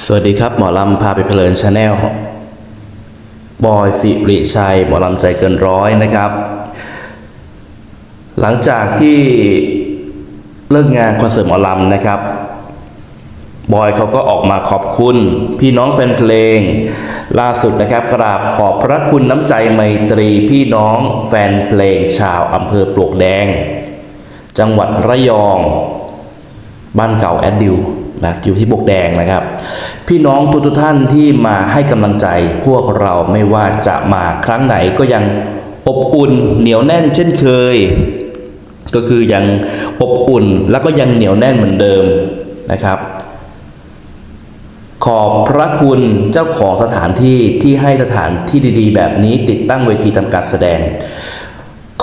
สวัสดีครับ หมอลำพาไปเพลินชาแนลบอยสิริชัย หมอลำใจเกินร้อยนะครับ หลังจากที่เลิกงานคอนเสิร์ตหมอลำนะครับ บอยเขาก็ออกมาขอบคุณ พี่น้องแฟนเพลง ล่าสุดนะครับ กราบขอบพระคุณน้ำใจไมตรีพี่น้องแฟนเพลงชาวอำเภอปลวกแดง จังหวัดระยอง บ้านเก่าแอดดิว นะอยู่ที่บกแดงนะครับ พี่น้องทุกๆท่านที่มาให้กำลังใจ พวกเราไม่ว่าจะมาครั้งไหนก็ยังอบอุ่นเหนียวแน่นเช่นเคย ก็คือยังอบอุ่นแล้วก็ยังเหนียวแน่นเหมือนเดิมนะครับ ขอบพระคุณเจ้าของสถานที่ที่ให้สถานที่ดีๆ แบบนี้ติดตั้งเวทีทำการแสดง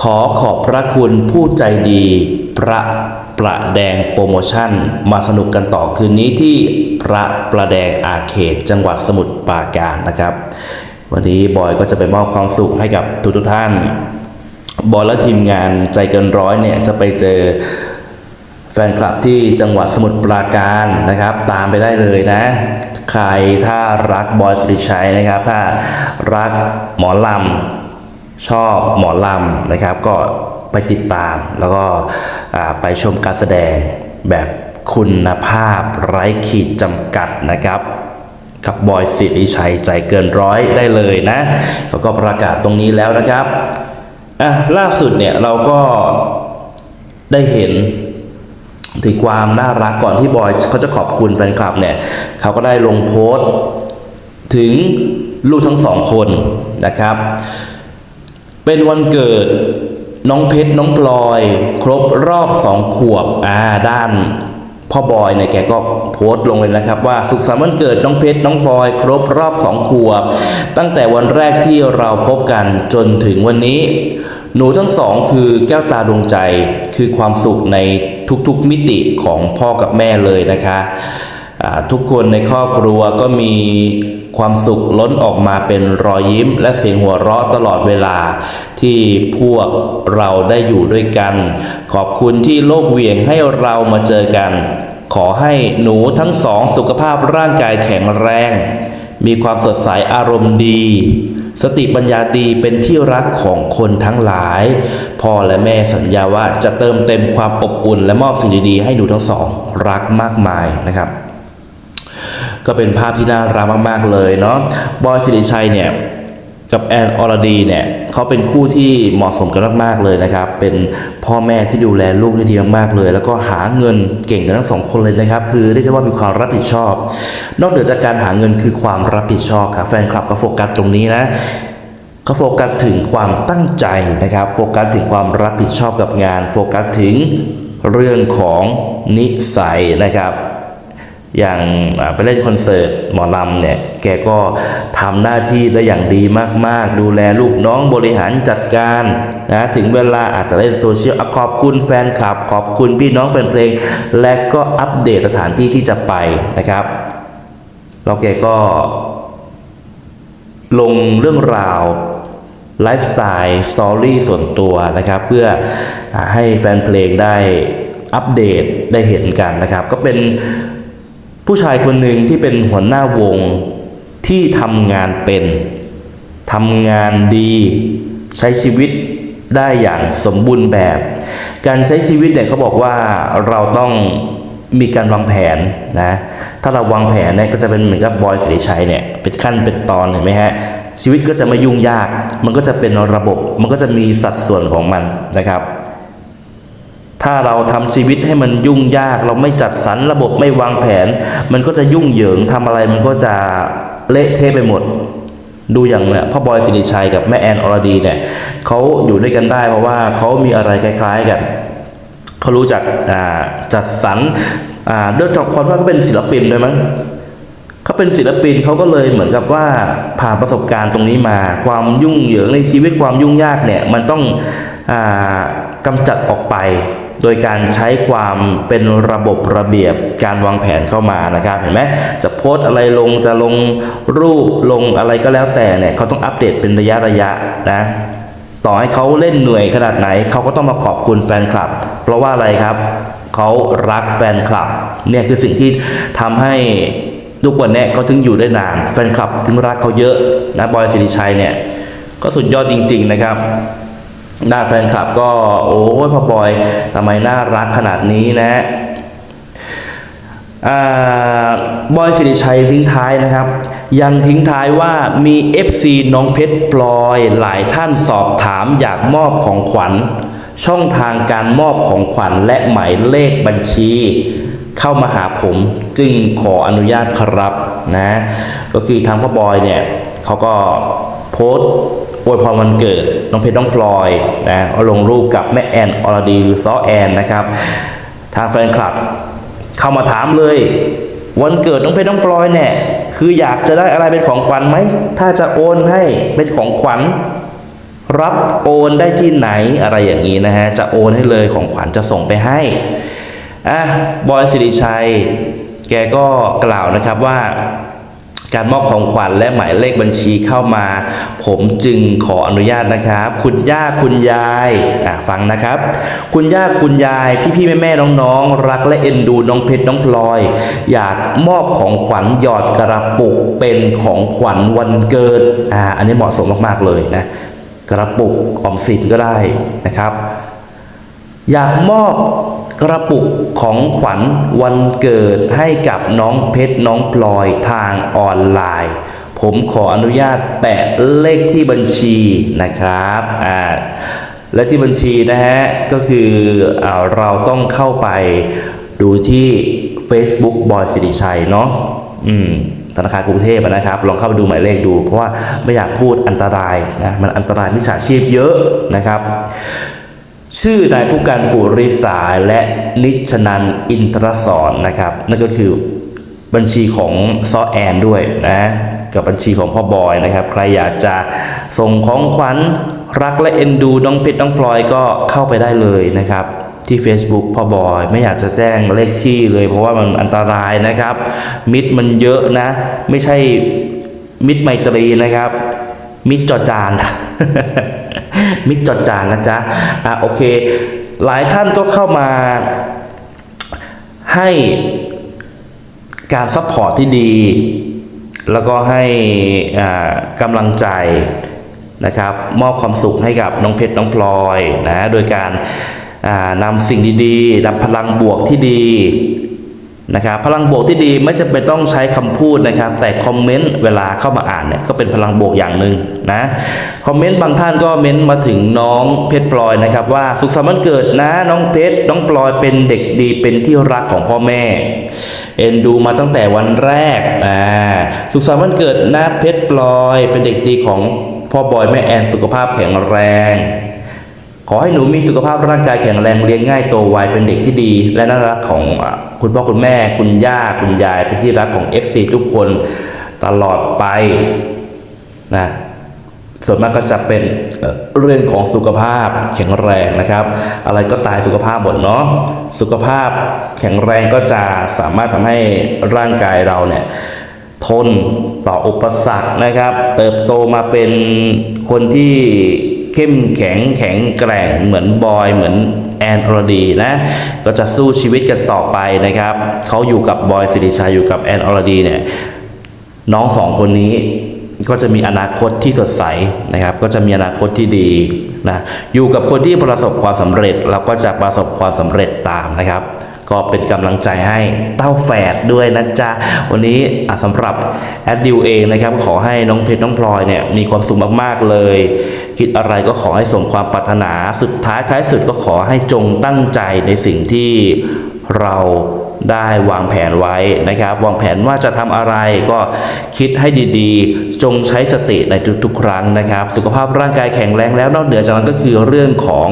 ขอขอบพระคุณผู้ใจดีพระ ประแดงโปรโมชั่น มาสนุกกันต่อคืนนี้ที่พระประแดงอาเขตจังหวัดสมุทรปราการนะครับ วันนี้บอยก็จะไปมอบความสุขให้กับทุกๆท่าน บอยและทีมงานใจเกินร้อยเนี่ยจะไปเจอแฟนคลับที่จังหวัดสมุทรปราการนะครับ ตามไปได้เลยนะ ใครถ้ารักบอยสิริชัยนะครับ ถ้ารักหมอลำชอบหมอลำนะครับ ก็ไปติดตามแล้วก็ ไปชมการแสดงแบบคุณภาพไร้ขีดจำกัดนะครับกับบอยสิริชัยใจเกินร้อยได้เลยนะเขาก็ประกาศตรงนี้แล้วนะครับอะล่าสุดเนี่ยเราก็ได้เห็นถึงความน่ารักก่อนที่บอยเขาจะขอบคุณแฟนคลับเนี่ยเขาก็ได้ลงโพสต์ ถึงลูกทั้งสองคนนะครับ เป็นวันเกิด น้องเพชรน้องพลอย ครบรอบสองขวบอ่าด้านพ่อบอยเนี่ยแกก็โพสต์ลงเลยนะครับว่าสุขสันต์วันเกิดน้องเพชรน้องพลอย ครบรอบสองขวบ ตั้งแต่วันแรกที่เราพบกันจนถึงวันนี้ หนูทั้งสองคือแก้วตาดวงใจคือความสุขในทุกๆมิติของพ่อกับแม่เลยนะคะ ทุกคนในครอบครัวก็มี ความสุขล้นออกมาเป็นรอยยิ้ม และเสียงหัวเราะตลอดเวลา ที่พวกเราได้อยู่ด้วยกัน ขอบคุณที่โลกเวียงให้เรามาเจอกัน ขอให้หนูทั้งสองสุขภาพร่างกายแข็งแรง มีความสดใสอารมณ์ดี สติปัญญาดีเป็นที่รักของคนทั้งหลาย พ่อและแม่สัญญาว่าจะเติมเต็มความอบอุ่น และมอบสิ่งดีๆให้หนูทั้งสอง รักมากมายนะครับ ก็เป็นภาพที่น่ารักมาก ๆ เลยเนาะบอยสิริชัยเนี่ยกับแอนอรดีเนี่ยเขาเป็นคู่ที่เหมาะสมกันมากๆเลยนะครับ เป็นพ่อแม่ที่ดูแลลูกได้ดีมากๆเลย แล้วก็หาเงินเก่งกันทั้งสองคนเลยนะครับ คือเรียกได้ว่ามีความรับผิดชอบ นอกเหนือจากการหาเงินคือความรับผิดชอบครับแฟนคลับก็โฟกัสตรงนี้นะเขาโฟกัสถึงความตั้งใจนะครับ โฟกัสถึงความรับผิดชอบกับงาน โฟกัสถึงเรื่องของนิสัยนะครับ อย่างไปเล่นคอนเสิร์ตหมอลำเนี่ย แกก็ทำหน้าที่ได้อย่างดีมากๆ ดูแลลูกน้องบริหารจัดการนะถึงเวลาอาจจะเล่นโซเชียลขอบคุณแฟนคลับ ขอบคุณพี่น้องแฟนเพลง และก็อัปเดตสถานที่ที่จะไปนะครับ แล้วแกก็ ลงเรื่องราวไลฟ์สไตล์สตอรี่ส่วนตัวนะครับ เพื่อให้แฟนเพลงได้อัปเดตได้เห็นกันนะครับ ก็เป็น ผู้ชายคนหนึ่งที่เป็นหัวหน้าวงที่ทำงานเป็นทำงานดีใช้ชีวิตได้อย่างสมบูรณ์แบบ การใช้ชีวิตเนี่ยเขาบอกว่าเราต้องมีการวางแผนนะ ถ้าเราวางแผนเนี่ยก็จะเป็นเหมือนกับบอยสิริชัยเนี่ยเป็นขั้นเป็นตอนเห็นไหมฮะ ชีวิตก็จะไม่ยุ่งยาก มันก็จะเป็นระบบ มันก็จะมีสัดส่วนของมันนะครับ ถ้าเราทำชีวิตให้มันยุ่งยาก เราไม่จัดสรรระบบไม่วางแผน มันก็จะยุ่งเหยิงทำอะไรมันก็จะเละเทะไปหมด ดูอย่างเนี่ยพ่อบอยสิริชัยกับแม่แอนอรดีเนี่ยเขาอยู่ด้วยกันได้เพราะว่าเขามีอะไรคล้าย ๆกันเขารู้จักจัดสรรด้วยความว่าเขาเป็นศิลปินด้วยมั้งเขาเป็นศิลปินเขาก็เลยเหมือนกับว่าผ่านประสบการณ์ตรงนี้มา ความยุ่งเหยิงในชีวิตความยุ่งยากเนี่ยมันต้องอากำจัดออกไป โดยการใช้ความเป็นระบบระเบียบการวางแผนเข้ามานะครับ เห็นไหมจะโพสอะไรลงจะลงรูปลงอะไรก็แล้วแต่เนี่ยเขาต้องอัปเดตเป็นระยะระยะนะต่อให้เขาเล่นเหนื่อยขนาดไหนเขาก็ต้องมาขอบคุณแฟนคลับ เพราะว่าอะไรครับเขารักแฟนคลับเนี่ยคือสิ่งที่ทำให้ทุกวันนี้เขาถึงอยู่ได้นาน แฟนคลับถึงรักเขาเยอะนะบอยสิริชัยเนี่ยก็สุดยอดจริง ๆ นะครับ ด้านแฟนคลับก็โอ้ยพ่อบอยทำไมน่ารักขนาดนี้นะอ่าบอยสิริชัยทิ้งท้ายนะครับ ยังทิ้งท้ายว่ามี FC น้องเพชรพลอยหลายท่านสอบถามอยากมอบของขวัญ ช่องทางการมอบของขวัญและหมายเลขบัญชี เข้ามาหาผมจึงขออนุญาตครับนะ ก็คือทางพ่อบอยเนี่ยเขาก็โพสต์ วยพรวันเกิดน้องเพชรน้องพลอยนะเอลงรูปกับแม่แอนอรดีหรือซอแอนนะครับ ทางแฟนคลับเข้ามาถามเลย วันเกิดน้องเพชรน้องพลอยเนี่ยคืออยากจะได้อะไรเป็นของขวัญไหมถ้าจะโอนให้เป็นของขวัญรับโอนได้ที่ไหนอะไรอย่างนี้นะฮะจะโอนให้เลยของขวัญจะส่งไปให้อะบอยสิริชัย แกก็กล่าวนะครับว่า การมอบของขวัญและหมายเลขบัญชีเข้ามา ผมจึงขออนุญาตนะครับ คุณย่าคุณยายอะฟังนะครับ คุณย่าคุณยาย พี่ๆแม่ๆน้องๆ รักและเอ็นดูน้องเพชรน้องพลอย อยากมอบของขวัญหยอดกระปุกเป็นของขวัญวันเกิดอ่าอันนี้เหมาะสมมากๆเลยนะกระปุกออมสินก็ได้นะครับ อยากมอบ กระปุกของขวัญวันเกิดให้กับน้องเพชรน้องพลอยทางออนไลน์ ผมขออนุญาตแปะเลขที่บัญชีนะครับอ่าและที่บัญชีนะฮะก็คืออเราต้องเข้าไปดูที่ Facebook บอยสิริชัยเนาะอืมธนาคารกรุงเทพนะครับ ลองเข้าไปดูหมายเลขดู เพราะว่าไม่อยากพูดอันตรายนะมันอันตรายมิจฉาชีพเยอะนะครับ ชื่อนายผู้การปุริสายและนิชนันอินทรสอนนะครับ นั่นก็คือบัญชีของซอแอนด้วยนะ กับบัญชีของพ่อบอยนะครับ ใครอยากจะส่งของขวัญรักและเอ็นดูน้องเพชรน้องพลอยก็เข้าไปได้เลยนะครับ ที่ Facebook พ่อบอยไม่อยากจะแจ้งเลขที่เลย เพราะว่ามันอันตรายนะครับ มิตรมันเยอะนะ ไม่ใช่มิตรไมตรีนะครับ มิตรจอจาน มิตรจอจานนะจ๊ะอะโอเค หลายท่านก็เข้ามาให้การซัพพอร์ตที่ดี แล้วก็ให้กำลังใจนะครับมอบความสุขให้กับน้องเพชรน้องพลอยนะโดยการนำสิ่งดีๆนำพลังบวกที่ดี นะครับพลังบวกที่ดีไม่จำเป็นต้องใช้คำพูดนะครับ แต่คอมเมนต์เวลาเข้ามาอ่านเนี่ยก็เป็นพลังบวกอย่างหนึ่งนะคอมเมนต์บางท่านก็เม้นต์มาถึงน้องเพชรพลอยนะครับ ว่าสุขสันต์วันเกิดนะน้องเพชรน้องพลอยเป็นเด็กดีเป็นที่รักของพ่อแม่ เอ็นดูมาตั้งแต่วันแรกอ่าสุขสันต์วันเกิดนะเพชรพลอย เป็นเด็กดีของพ่อบอยแม่แอนสุขภาพแข็งแรง ขอให้หนูมีสุขภาพร่างกายแข็งแรงเลี้ยงง่ายโตไวเป็นเด็กที่ดี และน่ารักของคุณพ่อคุณแม่ คุณย่าคุณยายเป็นที่รักของ FC ทุกคนตลอดไปนะส่วนมากก็จะเป็นเอ่อเรื่องของสุขภาพแข็งแรงนะครับ อะไรก็ตายสุขภาพหมดเนาะสุขภาพแข็งแรงก็จะสามารถทำให้ร่างกายเราเนี่ยทนต่ออุปสรรคนะครับ เติบโตมาเป็นคนที่ เข้มแข็งแข็งแกร่งเหมือนบอยเหมือนแอนอรดีนะก็จะสู้ชีวิตกันต่อไปนะครับเขาอยู่กับบอยสิริชัยอยู่กับแอนอรดีเนี่ยน้องสองคนนี้ก็จะมีอนาคตที่สดใสนะครับ ก็จะมีอนาคตที่ดีนะอยู่กับคนที่ประสบความสำเร็จเราก็จะประสบความสำเร็จตามนะครับ ก็เป็นกำลังใจให้เต้าแฝดด้วยนะจ๊ะวันนี้อะสำหรับแอดดิวเองนะครับ ขอให้น้องเพชรน้องพลอยเนี่ยมีความสุขมากๆเลย คิดอะไรก็ขอให้สมความปรารถนาสุดท้ายท้ายสุดก็ขอให้จงตั้งใจในสิ่งที่เราได้วางแผนไว้นะครับ วางแผนว่าจะทำอะไรก็คิดให้ดีๆ จงใช้สติในทุกๆ ครั้งนะครับ สุขภาพร่างกายแข็งแรงแล้วนอกเหนือจากนั้นก็คือเรื่องของ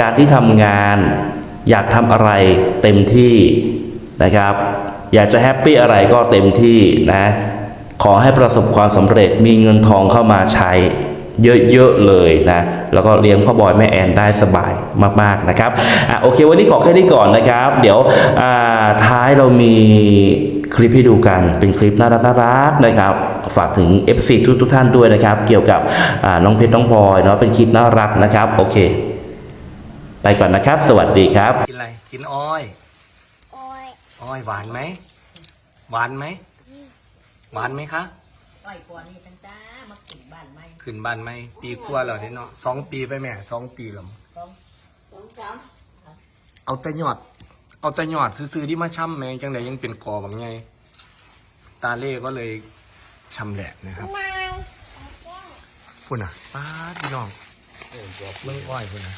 การที่ทำงานอยากทำอะไรเต็มที่นะครับ อยากจะแฮปปี้อะไรก็เต็มที่นะขอให้ประสบความสำเร็จมีเงินทองเข้ามาใช้ เยอะๆเลยนะ แล้วก็เลี้ยงพ่อบอยแม่แอนได้สบายมากๆนะครับอะโอเควันนี้ขอแค่นี้ก่อนนะครับ เดี๋ยวอ่าท้ายเรามีคลิปให้ดูกันเป็นคลิปน่ารักน่ารักนะครับฝากถึง FC ทุกทุกๆท่านด้วยนะครับ เกี่ยวกับอ่าน้องเพชรน้องพลอยเนาะเป็นคลิปน่ารักนะครับ โอเค ไปก่อนนะครับ สวัสดีครับ กินอะไรกินอ้อยโอ้ยอ้อยหวานไหมหวานไหมหวานไหมคะปล่อยก่อนนี่ ขึ้นบ้านไหมปีกว่าแล้วเนาะสองปีไปแม่สองปีแล้วสองสองสามเอาแต่ยอด เอาแต่ยอดซื้อๆที่มาช่ำแมงจังไดยังเป็นกอบางไงตาเล่ก็เลยชำแหละนะครับพุ่นอะป้าดพี่น้องเมืองอ้อยพุ่นอะ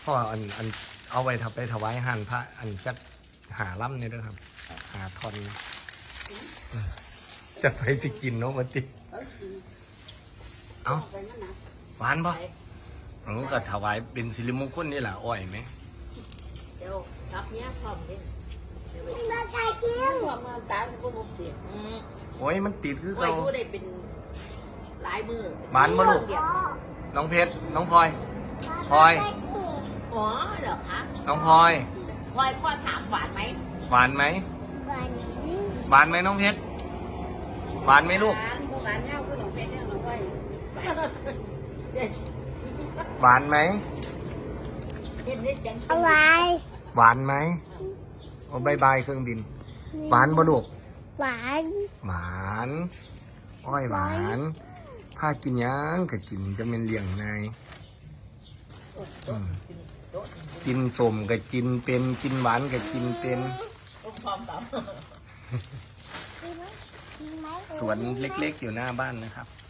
เพราะว่าอันอันเอาไว้ทำไปถวายหันพระ อันจะหาล่ำเนี่ยด้วยครับ หาทอนจะไปสิกินเนาะวันติ เอาหวานปะมันก็ถวายเป็นสิริมงคลนี่แหละอ้อยไหมเดี๋ยวรับเนี้ยพร้อมดิมาใส่กินพร้อมเมืองตาก็บุกเสียอืมโอ้ยมันติดคือปล่อยเราผู้ได้เป็นหลายมือบ้านบ่ลูกเดียวน้องเพชรน้องพลอยพลอยอ๋อเหรอคะน้องพลอยพลอยพ่อถามหวานไหมหวานไหมหวานหวานไหมน้องเพชรหวานไหมลูกหวานหวานเน่าก็หนูเป็นเรื่องหนูไว้เจ็ด หวานไหมเจ็ดได้จังเอาไว้หวานไหมโอ้บายบายเครื่องบิน หวานบ่ลูกหวาน หวานอ้อยหวานถ้ากินหยังก็กินจะเป็นเลี้ยงนายอืมโต๊ะกินสมก็กินเป็นกินหวานก็กินเป็นต้มพร้อมกับกินไหมกินไหมสวนเล็กๆอยู่หน้าบ้านนะครับกินก่อน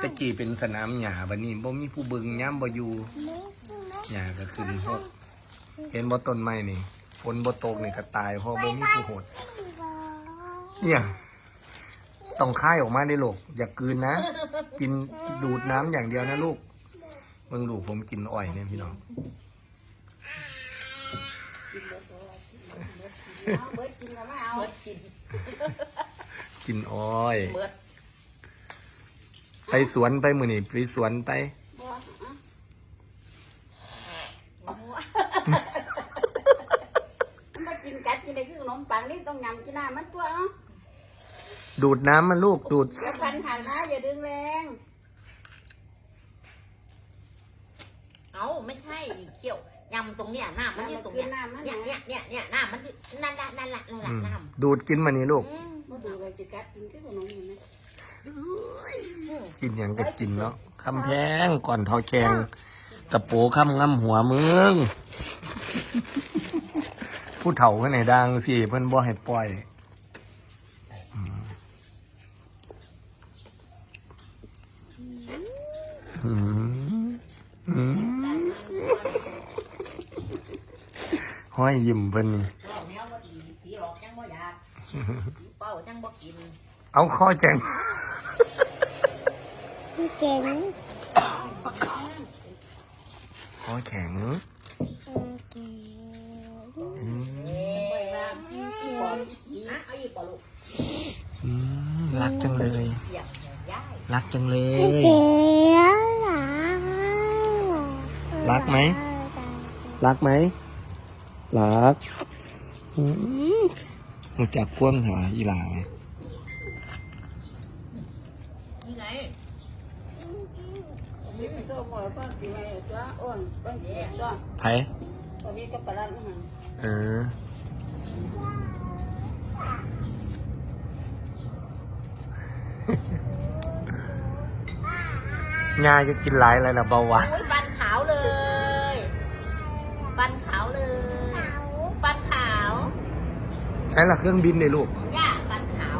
ตะกี้เป็นสนามหญ้าบัดนี้บ่มีผู้เบึงย้ำบ่อยู่ไม่กินไหมหญ้าก็ขึ้นหกเห็นบ่ต้นไม้นี่ฝนบ่ตกนี่ก็ตายเพราะบ่มีผู้โหดเนี่ยต้องคายออกมาได้ลูกอย่ากลืนนะ กินดูดน้ำอย่างเดียวนะลูกเบิ่งลูกผมกินอ้อยเนี่ยพี่น้องเบิร์ดกินก็ไม่เอาเบิร์ดกินกินอ้อยเบิร์ด ไปสวนไปมื้อนี้ไปสวนไปมากินกัดกินได้คือขนมปังนี่ต้องยำกินหน้ามันตัวเนาะดูดน้ำมันลูกดูด อย่าพันหันนะอย่าดึงแรง เอาไม่ใช่เขี้ยวยำตรงเนี้ยหน้ามันอยู่ตรงเนี้ยเนี่ยเนี่ยเนี่ยเนี่ยหน้ามันอยู่นั่นละนั่นละนั่นละอืมน้ดูดกินมานี่ลูกำอืม มาดูเลยจะกัดกินคือขนมอยู่นะอืม กินอย่างก็กินเนาะคำแพงก่อนทอแกงตะโปคำงำหัวมึงผู้เฒ่าข้างในดังสิเพิ่นบ่ให้ปล่อยอืมอืมอืมห้อยยิ้มเพิ่นนี่หลอกแนวว่าดีผีหลอกจังบ่อยากผีเป้าจังบ่กินเอาข้อแจง เก่งข้อแข็งเก่งอืมเอ๊ะอีปอมอีนะเอาอีปอลูกอืมรักจังเลยเสียงย่ายรักจังเลยเก่งหรอรักไหม รักไหม รักอืมรู้จักคว่ำหาอีหลาไหม นี่ไง ตัวหมอก็กินอะ ไรตัวอ้วนต้องกินตัวไผตอนนี้ก็ปลาละหันเอองาจะกินหลายอะไรนะเบาหวานอุ้ยฟันขาวเลยฟันขาวเลยฟันขาว ใช้ละเครื่องบินเลยลูก ย่าฟันขาว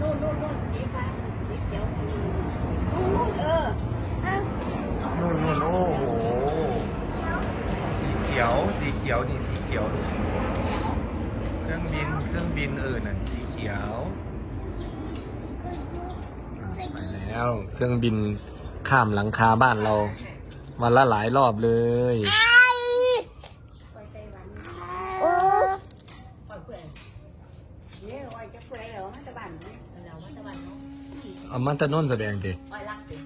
นู่นนู่นนู่นสีฟ้าสีเขียวเออ นู่นนู่นโอ้โห สีเขียว สีเขียวนี่สีเขียว เครื่องบิน เครื่องบินเออนั่นสีเขียวไปแล้ว เครื่องบินข้ามหลังคาบ้านเราวันละหลายรอบเลยไปไต้หวันโอ้ปล่อยเอามันจะบ้านไหมเรามาตะนนแสดงดิล่อยรักสิ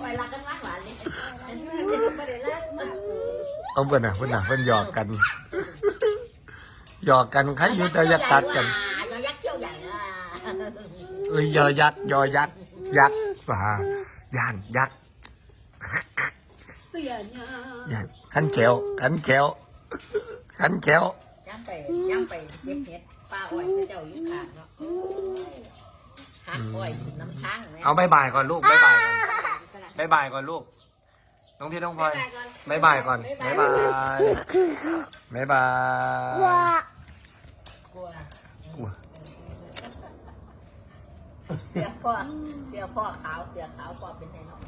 ปล่อยรักกันหวานหวานเลย ไม่ได้ลากมาก เอาเพื่อนน่ะเพื่อนน่ะเพื่อนหยอกกัน หยอกกันใครอยู่แต่อยากตัดกันยอยักษ์เขี้ยวใหญ่อะเอ้ยยอยักษ์ยอยักษ์ยักษ์ป่าย่านยักษ์เปลี่ยนเนี่ยย่านขันแก้วขันแก้วขันแก้วย่างไปย่างไปเย็บเห็ดป้าอ้อยพระเจ้าอยู่ข้างเนาะหักอ้อยกินน้ำทางแม่เอาบายบายก่อนลูกบายบายก่อนบายบายก่อนลูก น้องเพชรน้องพลอยบายบายก่อนบายบายบายบายว่ากลัวกลัวเสียพ่อเสียพ่อขาวเสียขาวพ่อเป็นไงเนาะ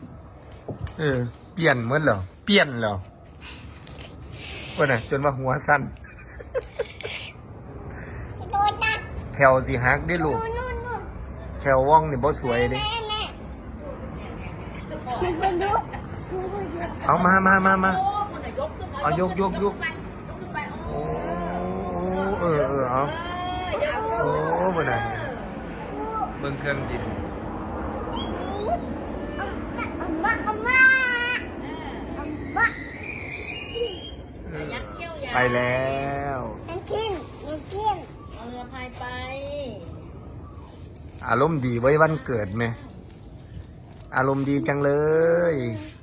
เออเปลี่ยนเหมือนเหรอเปลี่ยนเหรอว่าน่ะจนว่าหัวสั้นโดนนะแถวสีฮักได้ลูกนู่นนู่นแถวว่องนี่บ่สวยเดิแม่แม่คุณไปดูคุณไปดู เอามามามามาโอ้คนน่ะยกขึ้นเอายกยกยกขึ้นไปยกขึ้นไปโอ้เออเออเอาเออเอาโอ้บ่น่ะเบิ่งเครื่องดินอัมมาอัมมาอัมมาเออยักเขี้ยวยาวไปแล้วอันกินอันกินเอาเรือพายไป อารมณ์ดีไว้วันเกิดไหม อารมณ์ดีจังเลยเ